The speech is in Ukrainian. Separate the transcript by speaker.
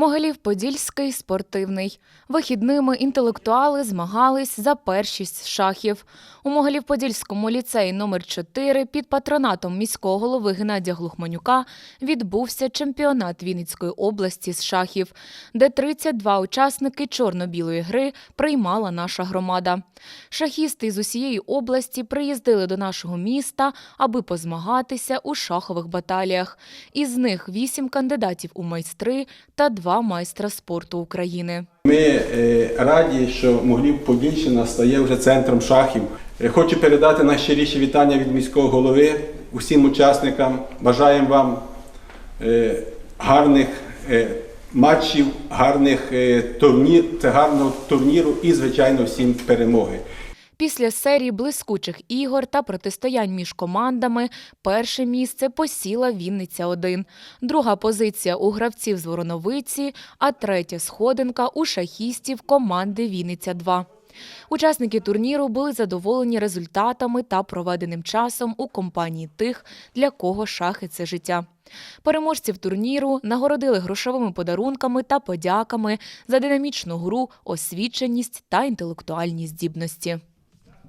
Speaker 1: Могилів-Подільський спортивний. Вихідними інтелектуали змагались за першість шахів. У Могилів-Подільському ліцеї номер 4 під патронатом міського голови Геннадія Глухманюка відбувся чемпіонат Вінницької області з шахів, де 32 учасники чорно-білої гри приймала наша громада. Шахісти з усієї області приїздили до нашого міста, аби позмагатися у шахових баталіях. Із них вісім кандидатів у майстри та два майстра спорту України.
Speaker 2: Ми е, раді, що Моглів Подільщина стає вже центром шахів. Е, Хочу передати найщиріші вітання від міського голови усім учасникам. Бажаємо вам е, гарних матчів, гарних турнір, гарного турніру і, звичайно, всім перемоги.
Speaker 1: Після серії блискучих ігор та протистоянь між командами перше місце посіла Вінниця 1 друга позиція у гравців з Вороновиці, а третя сходинка у шахістів команди Вінниця 2 Учасники турніру були задоволені результатами та проведеним часом у компанії тих, для кого шахи це життя. Переможців турніру нагородили грошовими подарунками та подяками за динамічну гру, освіченість та інтелектуальні здібності.